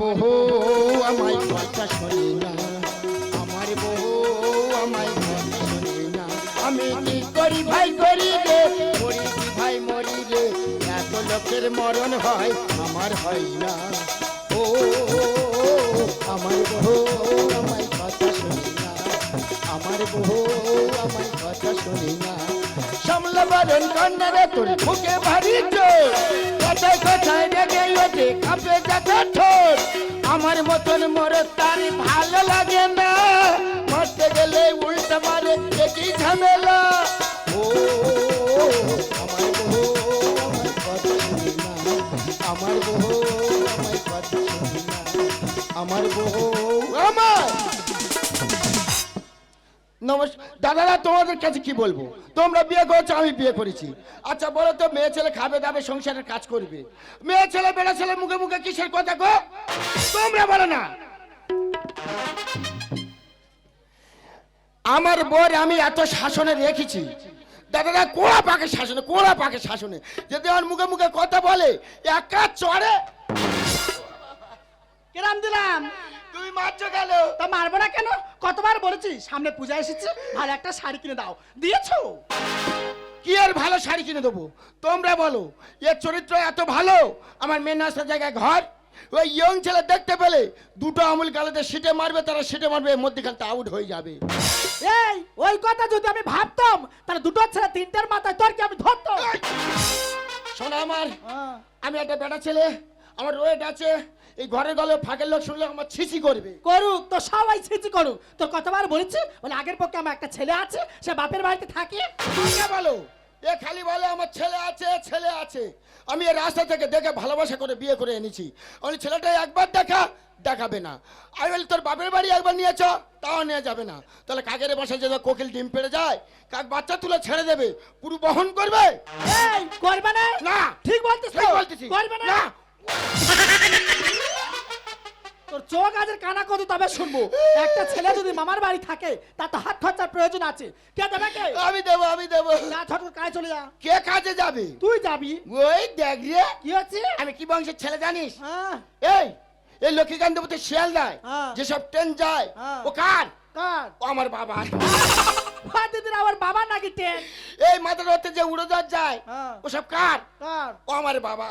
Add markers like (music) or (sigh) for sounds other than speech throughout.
বহু, আমায় কথা শোনে না। আমার বহু, আমায় কথা শোনে না। আমি কি করি ভাই, করি রে? মরি কি ভাই, মরি রে? এত লোকের মরণ হয়, আমার হয় না। ও, আমার বহু, আমায় কথা শোনে না। আমার বহু, আমায় কথা শোনে না। সামলাবারণ কন্যারে তোর বুকে ভারী জোর। কথায় কথায় রেগে ওঠে কাঁপে মতন মর তার ভালো লাগে না। নমস্কার তোমাদের কাছে কি বলব? তোমরা বিয়ে আমি বিয়ে করেছি। আচ্ছা বলো তো, মেয়ে ছেলে খাবে দাবে, সংসারের কাজ করবে। মেয়ে ছেলে, বেড়া ছেলে, মুখে মুখে কিসের কথা গো? তোমরা বলো না। আমার বোর আমি এত শাসনে রেখেছি। দাদারা, কোড়া পাকে শাসনে, কোড়া পাকে শাসনে? যদি আমার মুখে মুখে কথা বলে, একা চড়ে। কিরাম দিলাম। তুমি মারছো গেল তা মারবো না কেন? কতবার বলেছি সামনে পূজা এসেছে ভালো একটা শাড়ি কিনে দাও। দিয়েছ? কি আর ভালো শাড়ি কিনে দেবো? তোমরা বলো এর চরিত্র এত ভালো? আমার রাস্তার জায়গায় ঘর? ওই ইয়ং ছেলে দেখতে পেলে দুটো আমুল গালাতে সিটে মারবে তারা সিটে মারবে মধ্যখানটা আউট হয়ে যাবে। এই ওই কথা যদি আমি ভাবতাম তাহলে দুটো ছেলে তিনটার মাথায় তোর কি আমি ধরতাম? শোনো আমার হ্যাঁ। আমি একটা বেটা ছেলে আমার রোয়েট আছে এই ঘরের গলে ফাঁকের লোক শুনলে আমার ছিছি করবে। করুক তো সবাই ছিচি করুক। তোর কতবার বলেছি? বলে আগের পক্ষে আমার একটা ছেলে আছে সে বাপের বাড়িতে থাকে। বলো? এ খালি বলে আমার ছেলে আছে ছেলে আছে। আমি এই রাস্তা থেকে দেখে ভালোবাসা করে বিয়ে করে এনেছি। আমি ছেলেটা একবার দেখা দেখাবে না। আমি বলি তোর বাপের বাড়ি একবার নিয়েছ তাও নেওয়া যাবে না। তাহলে কাকের বসে যে কোকিল ডিম পেড়ে যায় কাক বাচ্চা তুলে ছেড়ে দেবে পুরো বহন করবে? এই করবে না? না। ঠিক বলতেছি। করবে না। চোখ আজের কানা কত তবে শুনব। একটা ছেলে যদি মামার বাড়ি থাকে তার তো হাত খরচার প্রয়োজন আছে। কে দেবে কে? আমি দেবো আমি দেবো। না ছোট কাজ চলে যা। কে কাজে যাবে? তুই যাবি। ওই দেখ রে। কি হচ্ছে? আমি কি বংশের ছেলে জানিস? এই এই লক্ষ্মীকান্ত লক্ষ্মীকান্তপুরতে শিয়াল দেয় হ্যাঁ। যেসব ট্রেন যায় হ্যাঁ। ও কার? কার? ও আমার বাবা বাবা নাকি এই মাথার হতে যে উড়োজাহাজ যায় হ্যাঁ। ওসব কার? কার? ও আমার বাবা।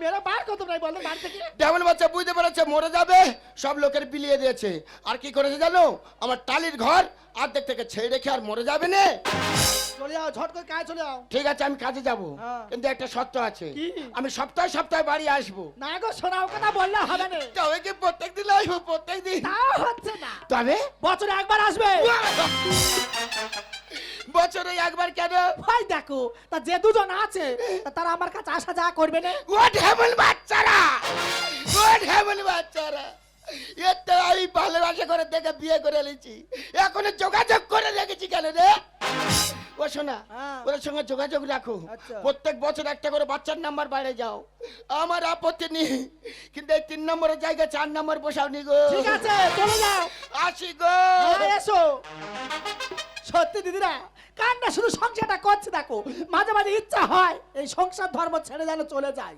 মেরা বার কত নাই বল বাড়ি থেকে? বাচ্চা বুঝতে পেরেছে মরে যাবে সব লোকের বিলিয়ে দিয়েছে। আর কি করেছে জানো? আমার টালির ঘর অর্ধেক থেকে ছেড়ে রেখে আর মরে যাবে না। চলে যাও ঝট করে কাজ চলে যাও। ঠিক আছে আমি কাজে যাব। হ্যাঁ। কিন্তু একটা শর্ত আছে। কি? আমি সপ্তাহে সপ্তাহে বাড়ি আসব। না গো শোনাও কথা বললে হবে না। তবে কি প্রত্যেক দিন আসব প্রত্যেক দিন? তাও হচ্ছে না। তবে? বছরে একবার আসবে। বছরে একবার কেন? ভাই দেখো তা যে দুজন আছে তা তারা আমার কাছে আসা যাওয়া করবে না? হোয়াট হ্যাভেন বাচ্চারা! হোয়াট হ্যাভেন বাচ্চারা! এর তো আমি ভালোবাসা করে দেখে বিয়ে করে নিয়েছি এখনও যোগাযোগ করে রেখেছি কেন রে? ও শোনা হ্যাঁ। ওদের সঙ্গে যোগাযোগ রাখো। আচ্ছা। প্রত্যেক বছর একটা করে বাচ্চার নাম্বার বাইরে যাও। আমার আপত্তি নেই কিন্তু এই তিন নম্বরের জায়গায় চার নম্বর বসাও নি গো। ঠিক আছে চলে যাও। আসি গো। হ্যাঁ, এসো। সত্যি দিদিরা কান্না শুধু সংসারটা করছে দেখো। মাঝে মাঝে ইচ্ছা হয় এই সংসার ধর্ম ছেড়ে যেন চলে যায়।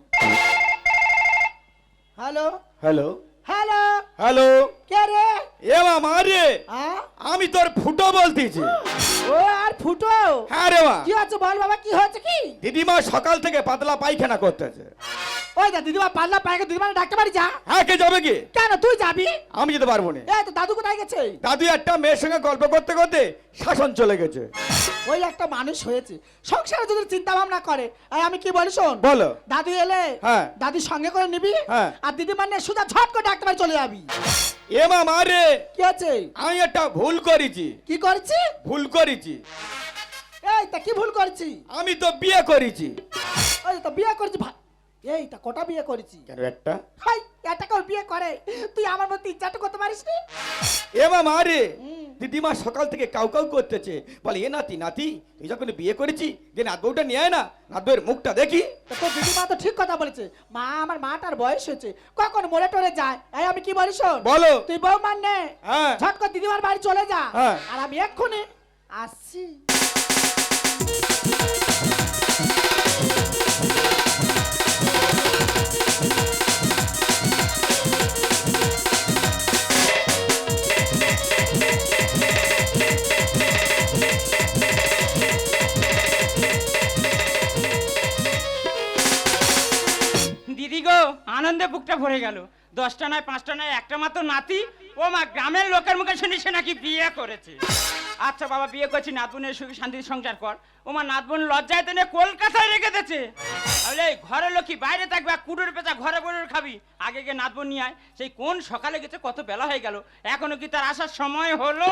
হ্যালো? হ্যালো? হ্যালো। হ্যালো। কে রে? এ মা রে। আ? আমি তোর ফুটো বলতেছি। ও আর ফুটো। হ্যাঁ রে মা। কি হচ্ছে বল বাবা কি হচ্ছে কি? দিদিমা সকাল থেকে পাতলা পায়খানা করতেছে। ওই দা দিদিমা পাল্লা পায়কে দিদিমা ডাকতে পারি যা। হ্যাঁ কে যাবে কি? কেন তুই যাবি? আমি যেতে পারব না। এই তো দাদু কোথায় গেছে? দাদু একটা মেয়ের সঙ্গে গল্প করতে করতে শাসন চলে গেছে। ওই একটা মানুষ হয়েছে সংসারে যদি চিন্তা ভাবনা করে আর আমি কি বলি শোন? বলো। দাদু এলে হ্যাঁ। দাদির সঙ্গে করে নিবি হ্যাঁ। আর দিদি মানে সুদা ঝট করে ডাক্তার বাড়ি চলে যাবি। এ মা রে। কি আছে আমি একটা ভুল করেছি। কি করছি? ভুল করেছি। এই তা কি ভুল করছি? আমি তো বিয়ে করেছি। ওই তো বিয়ে করছি এই তা কটা বিয়ে করেছি? কেন একটা? হাই এটা কেউ বিয়ে করে। তুই আমার মধ্যে ইচ্ছাটা করতে পারিস নি? এ মা রে দিদিমা সকাল থেকে কাউ কাউ করতেছে। বলে এ নাতি নাতি তুই যখন বিয়ে করেছি যে নাত বউটা নিয়ে আয় না নাত বউয়ের মুখটা দেখি। তা তোর দিদিমা তো ঠিক কথা বলেছে। মা আমার মাটার বয়স হয়েছে। কখন মরে টরে যায়? এই আমি কি বলি শোন? বলো। তুই বউ মান নে। হ্যাঁ। ঝট করে দিদিমার বাড়ি চলে যা। হ্যাঁ। আর আমি এক্ষুনি আসছি দিদি গো, আনন্দে বুকটা ভরে গেল। দশটা নয়, পাঁচটা নয়, একটা মাত্র নাতি। ও মা, গ্রামের লোকের মুখে শুনি সে নাকি বিয়ে করেছে। আচ্ছা বাবা, বিয়ে করছি, নাতবনের সুখে শান্তিতে সংসার কর। ওমা, নাতবন লজ্জায় তেনে কলকাতায় রেখে দিয়েছে। তাহলে ঘরের লোক বাইরে থাকবে আর কুটুর পেঁচা ঘরে বসে খাবি। আগে গিয়ে নাতবন নিয়ে আয়। সেই কোন সকালে গেছে কত বেলা হয়ে গেল। এখনও কি তার আসার সময় হলো?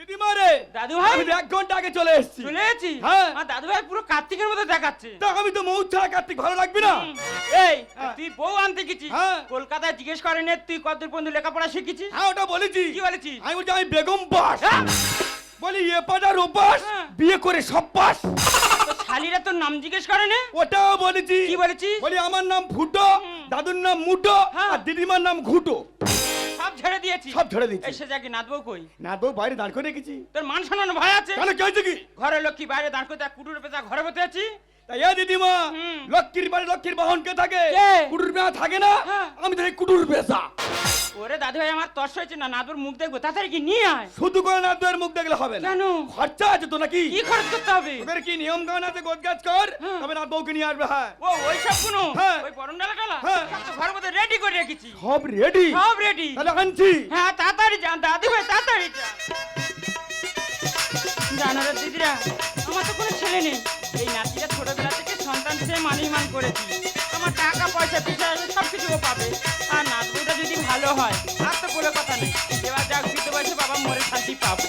দিদিমা রে দাদু ভাই? আমি এক ঘণ্টা আগে চলে এসেছি। চলে এসেছি? হ্যাঁ। আর দাদু ভাই পুরো কার্তিকের মতো দেখাচ্ছে। তা আমি তো মৌ ছাড়া কার্তিক ভালো লাগবে না? এই হ্যাঁ। তুই বউ আনতে গেছিস? হ্যাঁ। কলকাতায় জিজ্ঞেস করেন তুই কতদূর পর্যন্ত লেখাপড়া শিখেছিস? হ্যাঁ ওটা বলেছি। কি বলেছিস? আমি বলছি আমি বেগম পাস। হ্যাঁ? বলি এ। বিয়ে করে সব পাস। শালিরা তোর নাম জিজ্ঞেস করে নে। ওটাও বলেছি। কি বলেছিস? বলি আমার নাম ফুটো দাদুর নাম মুটো। আর দিদিমার নাম ঘুটো। সব ছেড়ে দিয়েছি। সব ছেড়ে দিয়েছি। এসে যাকে নাদব কই? নাদব বাইরে দাঁড় করে রেখেছি। তোর মান সম্মান ভয় আছে? কেন কি হয়েছে কি? ঘরে লক্ষ্মী বাইরে দাঁড় করতে কুটুর পেঁচা ঘরে বসে আছি? তাই দিদিমা লক্ষ্মীর বাড়ি লক্ষ্মীর বাহন কে থাকে? কুটুর বেয়া থাকে না? হ্যাঁ। আমি তাই কুটুর বেসা ওরে দাদু ভাই আমার তর্স হয়েছে না নাদুর মুখ দেখব তাড়াতাড়ি কি নিয়ে আয়। শুধু করে না দুয়ের মুখ দেখলে হবে না। কেন? খরচা আছে তো নাকি? কি খরচ করতে হবে? ওদের কি নিয়ম কানুন আছে গোদ গাছ কর হ্যাঁ। তবে না বউকে নিয়ে আসবে হ্যাঁ। ও ওই সব কোনো হ্যাঁ। ওই পরম ডালা টালা। সব তো ঘরের মধ্যে রেডি করে রেখেছি। সব রেডি সব রেডি তাহলে আনছি। হ্যাঁ তাড়াতাড়ি যান দাদু ভাই তাড়াতাড়ি যান জানো রে দিদিরা, আমার তো কোনো ছেলে নেই। এই নাতিরা ছোটবেলা থেকে সন্তান সে মানিমান করেছি। আমার টাকা, পয়সা পিসা সব কিছু পাবে। আর নাতবুটা যদি ভালো হয়, আর তো কোনো কথা নেই। এবার যাক বৃদ্ধ বয়সে বাবা মরে শান্তি পাবো।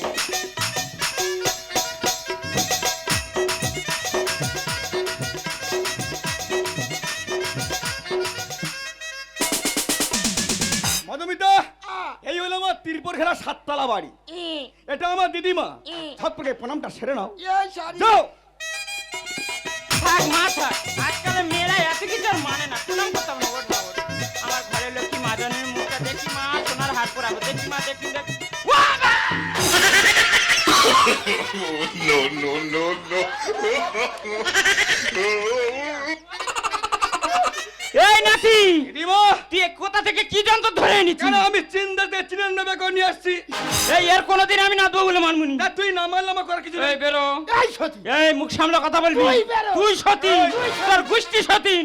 আমার তিরপর খেলা সাততলা বাড়ি এটা আমার দিদিমা সবকে প্রণামটা সেরে নাও যাও আজকালের মেয়েরা এত কিছু আর মানে না প্রণাম করতাম না ওর আমার ঘরের লক্ষ্মী মাজানের মুখটা দেখি মা সোনার হাট পরাবো দেখি মা দেখি দেখি no, no, no, no. এই নাতি! দিদিমা তুই কোথা থেকে কি যন্ত্র ধরে এনেছিস? কেন আমি চিন্তাতে চিরানব্বই করে নিয়ে আসছি? এই এর কোনোদিন আমি না দেবো বলে মানবুনি তা তুই না মানলে আমার করার কিছু এই বেরো। এই সতী। এই মুখ সামলে কথা বলবি। তুই সতীন তোর গোষ্ঠী সতীন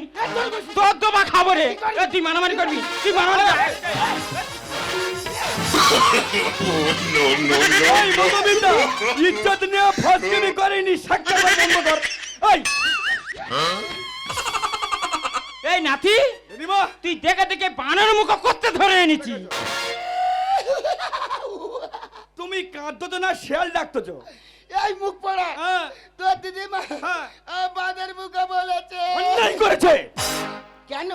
তোর দোবা খাব রে। তুই মারামারি করবি। তুই মারামারি কর। ইজ্জত নিয়ে ফসকেমি করেনি সাক্ষাৎ বন্ধ কর এই। এই নাতি দিদিমা তুই দেখে দেখে বানার মুখ করতে ধরে এনেছি। তুমি কাঁদতো না শেয়াল ডাকতো এই মুখ পড়া। হ্যাঁ। তোর দিদিমা হ্যাঁ। আমাদের মুখে বলেছে। অন্যায় করেছে। কেন?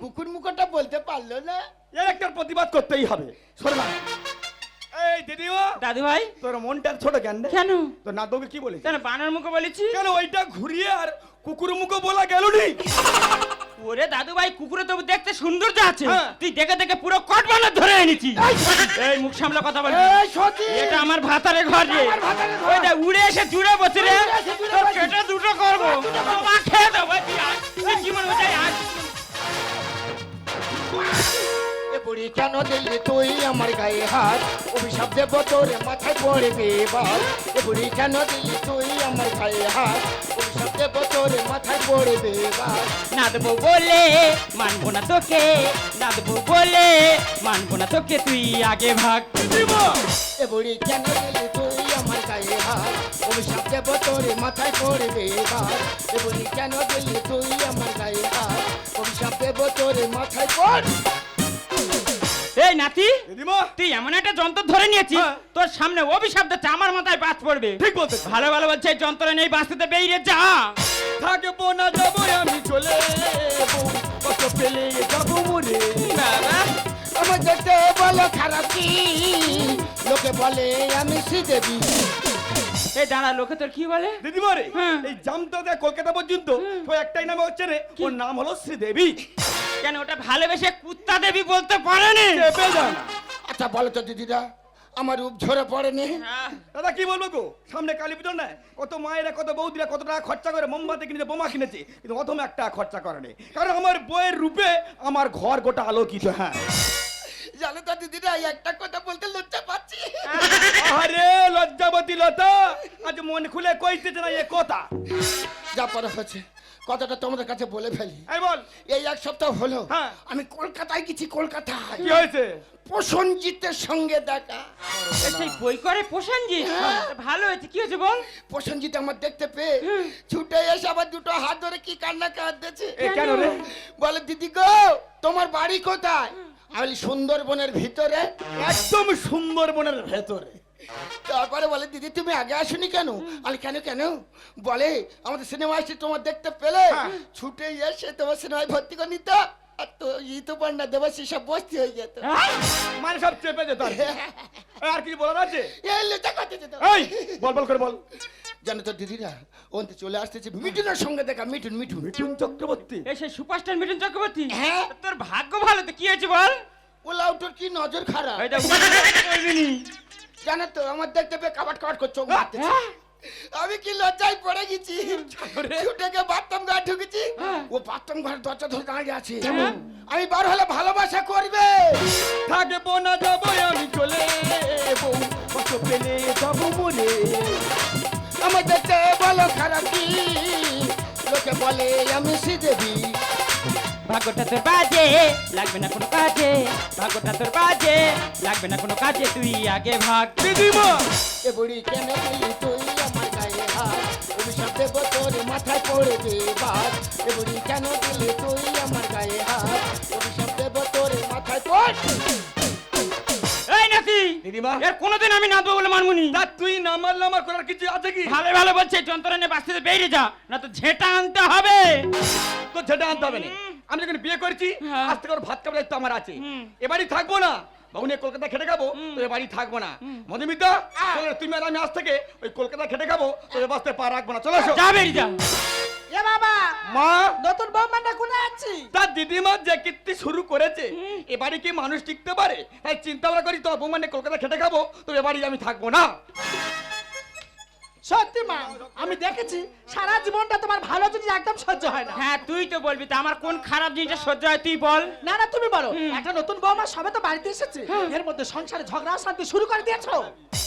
কুকুর মুখটা বলতে পারল না। এর একটা প্রতিবাদ করতেই হবে। শোন না এই দিদিমা দাদু ভাই তোর মনটা ছোট কেন? কেন? তোর নাতবকে কি বলেছিস কেন বানার মুখে বলেছি? কেন ওইটা ঘুরিয়ে আর কুকুর মুখো বলা গেল নি? ওরে দাদু ভাই কুকুরে তো দেখতে সৌন্দর্য আছে। হ্যাঁ। তুই দেখে দেখে পুরো কট বানার ধরে এনেছি এই মুখ সামলে কথা সতী। এটা আমার ভাতারে ঘর রে। ওই দেখ, উড়ে এসে জুড়ে বসে রে। তোর পেটে দুটো করব। তোমা খেয়ে দেবো তুই আয়। তুই জীবন ওটাই আজ এ বুড়ি কেন দিলি তুই আমার গায়ে হাত? অভিশাপ দেব তোর মাথায় পড়বে এ বুড়ি কেন দিলি তুই আমার গায়ে হাত? দেব তোর মাথায় পড়বে এবার না দেবো বলে মানবো না তোকে না দেবো বলে মানবো না তোকে তুই আগে ভাগ। এ বুড়ি কেন দিলি তুই আমার গায়ে হাত? অভিশাপ দেব তোর মাথায় পড়বে এবার এ বুড়ি কেন দিলি তুই আমার গায়ে হাত? অভিশাপ দেব তোর মাথায় পড় এই নাতি তুই এমন একটা যন্ত্র ধরে নিয়েছিস হ্যাঁ। তোর সামনে অভিশাপ দিচ্ছে আমার মাথায় বাজ পড়বে। ঠিক বলতে। ভালো ভালো বলছে এই যন্ত্র নেই বাঁচতে বেরিয়ে যা। থাকব না যাব আমি চলে কত পেলে যাব মরে বাবা আমার দেখতে বলো খারাপ। কি লোকে বলে আমি শ্রীদেবী। এই দাঁড়া লোকে তোর কি বলে? দিদিমা রে হ্যাঁ। এই জামটা থেকে কলকাতা পর্যন্ত তো একটাই নামে হচ্ছে রে ওর নাম হলো শ্রীদেবী। কেন ওটা ভালোবেসে কুত্তা দেবী বলতে পারেনি? চেপে আচ্ছা বলো তো দিদিরা আমার রূপ ঝরে পড়েনি? হ্যাঁ। দাদা কি বলব গো? সামনে কালী পুজো না কত মায়েরা কত বৌদিরা কত টাকা খরচা করে মোমবাতি কিনেছে বোমা কিনেছে কিন্তু অথম একটা খরচা করেনি কারণ আমার বইয়ের রূপে আমার ঘর গোটা আলোকিত হ্যাঁ। জানো তো দিদিরা এই একটা কথা বলতে লজ্জা পাচ্ছি। আরে লজ্জাবতী লতা আজ মন খুলে কইতেছে না এ কথা। যা পরে হচ্ছে কথাটা তোমাদের কাছে বলে ফেলি। এই বল। এই এক সপ্তাহ হলো হ্যাঁ। আমি কলকাতায় গেছি কলকাতায়। কি হয়েছে? প্রসঞ্জিতের সঙ্গে দেখা। সেই বই করে প্রসেনজি ভালো হয়েছে কি হয়েছে বল? প্রসঞ্জিত আমার দেখতে পেয়ে ছুটে এসে আবার দুটো হাত ধরে কি কান্না কাঁদতেছে? এ কেন রে? বলে দিদি গো তোমার বাড়ি কোথায়? আমি সুন্দরবনের ভিতরে একদম সুন্দরবনের ভেতরে। তারপরে বলে দিদি তুমি আগে আসুনি কেন? আমি কেন কেন? বলে আমাদের সিনেমা আসছে তোমার দেখতে পেলে। হ্যাঁ। ছুটে এসে তোমার সিনেমায় ভর্তি করে নিত। আর তো ইতো পান্না দেবাসী সব বস্তি হয়ে যেত হ্যাঁ? মানে সব চেপে যেত আর কি। বলার আছে? এই যেত? এই বল বল করে বল। জানো তো দিদিরা ওনতে চলে আসতেছে মিঠুনের সঙ্গে দেখা মিঠুন মিঠুন। মিঠুন চক্রবর্তী। এ সেই সুপারস্টার মিঠুন চক্রবর্তী? হ্যাঁ। তোর ভাগ্য ভালো তো কি হয়েছে বল? ও লাউটোর কি নজর খারাপ? জানো তো আমার দেখতে পেয়ে কাবাট কাবাট করে চোখ হ্যাঁ। মারতেছে আমি কি লজ্জায় পড়ে গেছি? ছুটে গিয়ে বাথরুম ঘর ঢুকেছি। হ্যাঁ। ও বাথরুম ঘর দরজা ধরে দাঁড়িয়ে আছে। আমি বার হলে ভালোবাসা করবে। থাকব না যাব আমি চলে। বউ কত পেলে যাব মরে। আমার দেখতে বলো খারাপ কি? লোকে বলে আমি শ্রীদেবী। ভাগ্যটা তোর বাজে লাগবে না কোনো কাজে। ভাগ্যটা তোর বাজে লাগবে না কোনো কাজে। তুই আগে ভাগ। দিদিমা! এ বুড়ি কেন দিলি তুই আমার গায়ে হাত। অভিশাপ দেব তোর মাথায় পড়ে দে বাদ এ বুড়ি কেন দিলি তুই আমার গায়ে হাত। অভিশাপ দেব তোর মাথায় পড় দিদিমা এর কোনোদিন আমি নাচবো বলে মানমুনি তা তুই না মারলে আমার করার কিছু আছে কি? ভালো ভালো বলছে যন্ত্রণা নিয়ে বাঁচতে বেরিয়ে যা না তো ঝেঁটা আনতে হবে। তো ঝেটা আনতে হবে না? আমি যখন বিয়ে করছি হ্যাঁ। আজ থেকে ওর ভাত খাবার দায়িত্ব আমার আছে। এবারই থাকব না? বাবু নিয়ে কলকাতা খেটে খাব তো এবারই থাকব না। মধুমিতা চলো তুমি আর আমি আজ থেকে ওই কলকাতা খেটে খাব তো এ বাসতে পা রাখব না। চলো। যা বেরিয়ে যা। এ বাবা মা। নতুন বৌমাটা কোথায় আছি তার দিদিমা যে কীর্তি শুরু করেছে এবারে কি মানুষ টিকতে পারে? তাই চিন্তা ভাবনা করি তো বৌমানে কলকাতা খেটে খাব তো এবারই আমি থাকব না। সত্যি মা আমি দেখেছি সারা জীবনটা তোমার ভালো জিনিস একদম সহ্য হয় না। হ্যাঁ তুই তো বলবি তা আমার কোন খারাপ জিনিসটা সহ্য হয় তুই বল। না না তুমি বলো একটা নতুন বৌমা সবে তো বাড়িতে এসেছে এর মধ্যে সংসারে ঝগড়া শান্তি শুরু করে দিয়েছ।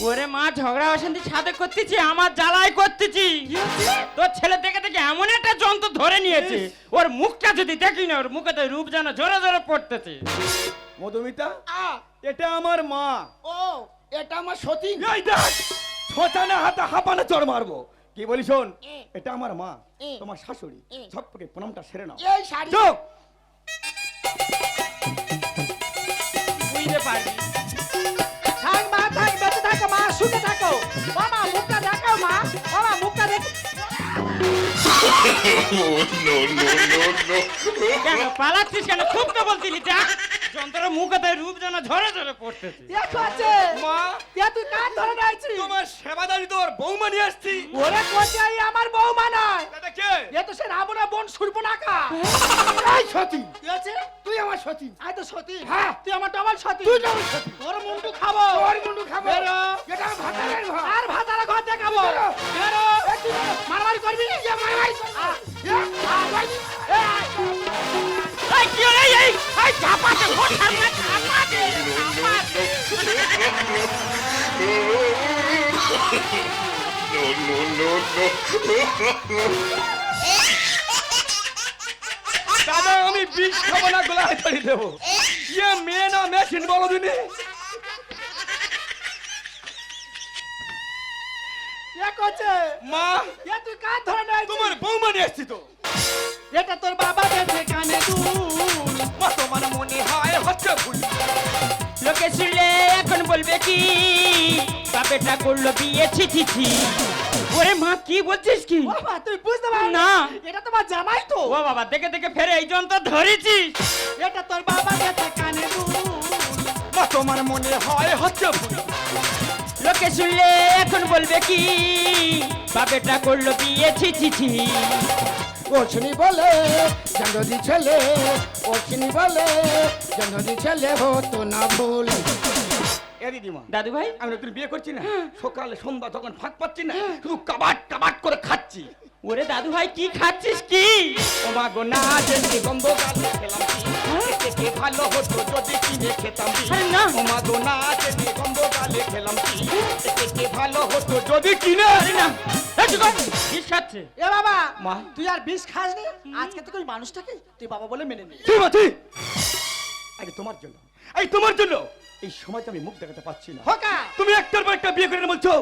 ওরে মা ঝগড়া অশান্তি সাথে করতেছি আমার জ্বালাই করতেছি। তোর ছেলে দেখে দেখে এমন একটা যন্ত্র ধরে নিয়েছে ওর মুখটা যদি দেখি না ওর মুখে তো রূপ যেন জোরে জোরে পড়তেছে। মধুমিতা আ, এটা আমার মা। ও এটা আমার সতী এই দেখ! ছোটানা হাতে হাঁপানে চড় মারবো। কি বলি শোন? এটা আমার মা তোমার শাশুড়ি। সবকে প্রণামটা সেরে নাও। এই শাড়ি। বুঝতে পারবি। থাক মা থাক বেঁচে থাকো মা শুনে থাকো। মামা মুখটা দেখাও মা। মামা মুখটা দেখ (laughs) no, no, no, no. কেন পালাচ্ছিস কেন? খুব তো বলছিলি যা। যন্ত্র মুখে রূপ যেন ঝরে ঝরে পড়তেছে। মা তুই কান ধরে নাইছিস তোমার সেবাদারি তোর বৌমা নিয়ে আসছি। ওরে কোথায় আমার বৌমা নয়। এটা কে? এ তো সে রাবণা বোন সুরপনাখা এই সতীন কি আছে তুই আমার সতীন আই তো সতী। হ্যাঁ। তুই আমার ডবল সতী। তুই ডবল সতী। তোর মুন্ডু খাব। তোর মুন্ডু খাব। বেরো। এটা ভাতারের ঘর। আর ভাতারা ঘর দেখাবো। বেরো। মারামারি করবি মারামারি করবি? এ, আ, দাদা আমি বিষ খাব না গোলায় ছড়ি দেবো। ইয়ে মেয়ে না মেশিন বলো দিনি। মা তুই কান ধরে নাইছিস তোমার বৌমা নিয়ে আসছি তো। এটা তোর বাবা গেছে কানে দুল তোমার মনে হয় হচ্ছে ভুল। লোকে শুনলে এখন বলবে কি বাপেটা করল বিয়ে ছি ছি। ছি ওরে মা কি বলছিস কি? বাবা তুই বুঝতে পারলি? না। এটা তোমার জামাই তো। ও বাবা দেখে দেখে ফেরে এই যন্ত্র ধরেছিস। এটা তোর বাবা গেছে কানে দুল তোমার মনে হয় হচ্ছে ভুল। লোকে শুনলে এখন বলবে কি বাপেটা করল বিয়ে ছি ছি ছি। ওছনি বলে জানি ছেলে ওছনি বলে জানি ছেলে হতো না ভুল এ দিদিমা দাদু ভাই আমি নতুন বিয়ে করছি না। সকালে সন্ধ্যা যখন ফাঁক পাচ্ছি না শুধু কাবাট কাবাট করে খাচ্ছি। ওরে দাদু ভাই কি খাচ্ছিস কি? ও মা গো না জেনে গন্ধকালে খেলাম কি? খেতে ভালো হতো যদি কিনে খেতাম কি? আরে না। ও মা গো না জেনে গন্ধকালে খেলাম কি? খেতে ভালো হতো যদি কিনে? আরে না। কি খাচ্ছে। এ বাবা মা। তুই আর বিষ খাসনি? আজকে থেকে ওই মানুষটাকে তুই বাবা বলে মেনে নি ঠিক আছে আগে তোমার জন্য। এই তোমার জন্য? এই সময়টা আমি মুখ দেখাতে পাচ্ছি না। হোকা তুমি একটার পর একটা বিয়ে করে বলছো?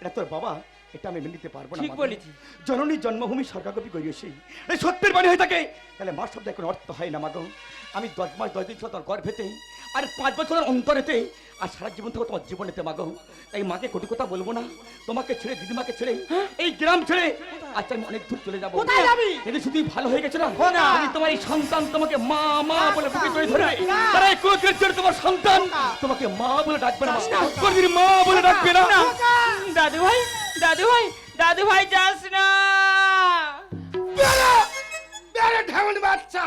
এটা তোর বাবা? এটা আমি মেনে নিতে পারব না ঠিক। বলেছিস। জননী জন্মভূমি সরকারকপি করিয়েছি এই সত্যের বাণী হয়ে থাকে। তাহলে মার শব্দ এখন অর্থ হয় না মাগো আমি দশ মাস দশ দিন ছিল তোর গর্ভেতে আর পাঁচ বছরের অন্তরেতে। আর সারা জীবন থেকে তোমার জীবনেতে মাগো এই মাকে কোটি কথা বলব না। তোমাকে ছেড়ে দিদিমাকে ছেড়ে এই গ্রাম ছেড়ে আজকে আমি অনেক দূর চলে যাব। কোথায় যাবি? কিন্তু শুধুই ভালো হয়ে গেছে না? না। আমি তোমার এই সন্তান তোমাকে মা মা বলে বুকে করে ধরবে। না। তারা এই জন্য তোমার সন্তান। তোমাকে মা বলে ডাকবে না কোনদিন মা বলে ডাকবে না? দাদু দাদু ভাই দাদু ভাই যাস না। বেরো বেরো ঢেমন বাচ্চা।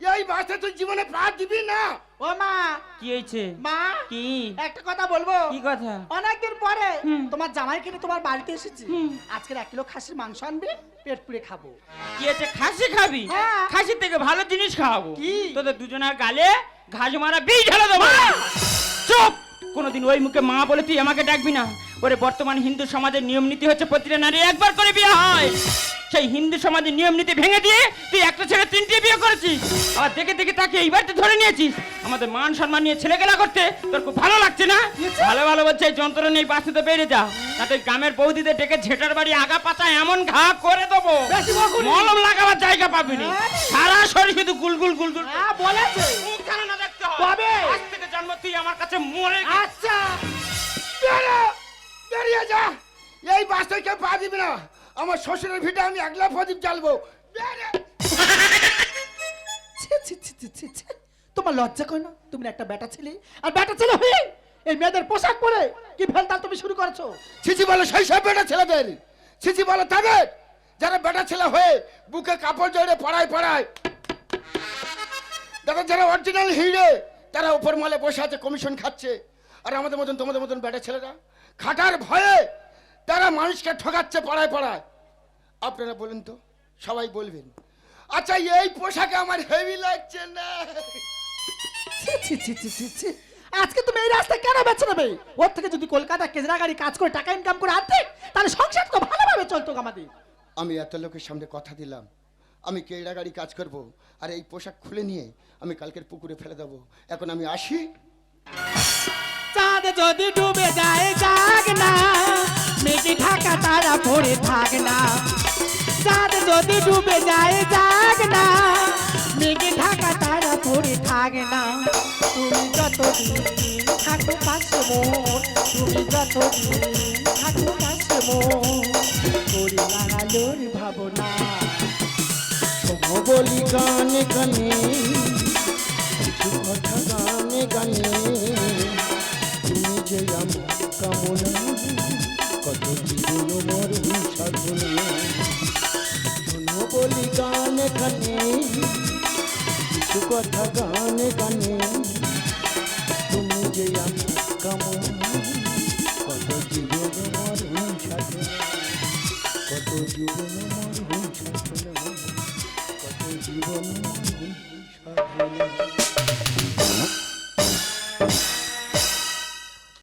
এই বাচ্চা তুই জীবনে পা দিবি না। ও মা। কি হয়েছে? মা কি? একটা কথা বলব? কি কথা? অনেকদিন পরে তোমার জামাই কিনে তোমার বাড়িতে এসেছি। আজকের এক কিলো খাসির মাংস আনবে পেট পুড়ে খাব। কি হয়েছে? খাসি খাবি? হ্যাঁ। খাসির থেকে ভালো জিনিস খাওয়াবো। কি? তোদের দুজনের গালে ঘাস মারা বিষ ঢেলে দেবো। চুপ! কোনোদিন ওই মুখে মা বলে তুই আমাকে ডাকবি না। ওরে বর্তমান হিন্দু সমাজের নিয়ম নীতি হচ্ছে প্রতিটা নারী একবার করে বিয়ে হয়। সেই হিন্দু সমাজের নিয়ম নীতি ভেঙে দিয়ে তুই একটা ছেলে তিনটে বিয়ে করেছিস। আবার দেখে দেখে তাকে এইবার তো ধরে নিয়েছিস। আমাদের মান সম্মান নিয়ে ছেলে গেলা করতে তোর খুব ভালো লাগছে না? ভালো ভালো বলছে এই যন্ত্রণা নেই বাঁচতে বেড়ে যা। তাতে গ্রামের বৌদিদের ডেকে ঝেটার বাড়ি আগা পাতা এমন ঘা করে দেবো। মলম লাগাবার জায়গা পাবি না। সারা শরীর শুধু গুলগুল গুলগুল। হ্যাঁ বলেছে। মুখ না দেখতে হয়? জন্ম তুই আমার কাছে মরে। আচ্ছা। বেরিয়ে যা। এই বাচ্চায় কেউ পা দিবি না। আমার শ্বশুরের ভিটে আমি একলা প্রদীপ জ্বালবো। বেরো। ছি, ছি, ছি, ছি, ছি, ছি। তোমার লজ্জা কয় না? তুমি একটা বেটা ছেলে। আর বেটা ছেলে হয়ে এই মেয়েদের পোশাক পরে কি ভেলতাল তুমি শুরু করেছ? ছিচি বলো সেই সব বেটা ছেলেদের। ছিচি বলো তাদের। যারা বেটা ছেলে হয়ে বুকে কাপড় জড়ে পড়ায় পড়ায়। দাদা যারা অরিজিনাল হিরে তারা উপর মালে বসে আছে কমিশন খাচ্ছে। আর আমাদের মতন তোমাদের মতন বেটা ছেলেরা। খাটার ভয়ে তারা মানুষকে ঠকাচ্ছে পড়ায় পড়ায়। আপনারা বলুন তো সবাই বলবেন। আচ্ছা এই পোশাকে আমার হেভি লাগছে না। আজকে তুমি এই রাস্তায় কেন বেছে নেবে? ওর থেকে যদি কলকাতা কেজরা গাড়ি কাজ করে টাকা ইনকাম করে আনতে তাহলে সংসার তো ভালোভাবে চলতো আমাদের। আমি এত লোকের সামনে কথা দিলাম। আমি কেড়া গাড়ি কাজ করব, আর এই পোশাক খুলে নিয়ে আমি কালকের পুকুরে ফেলে দেবো। এখন আমি আসি। চাঁদ যদি ডুবে যায় জাগ না। মেঘে ঢাকা তারা ভরে থাক না। চাঁদ যদি ডুবে যায় জাগ না। মেঘে ঢাকা তারা ভরে থাক না। তুমি যতদিন থাকো পাশে মোর তুমি যতদিন থাকো পাশে মোর করি লাগালোর ভাবনা। বলি গানে গানে।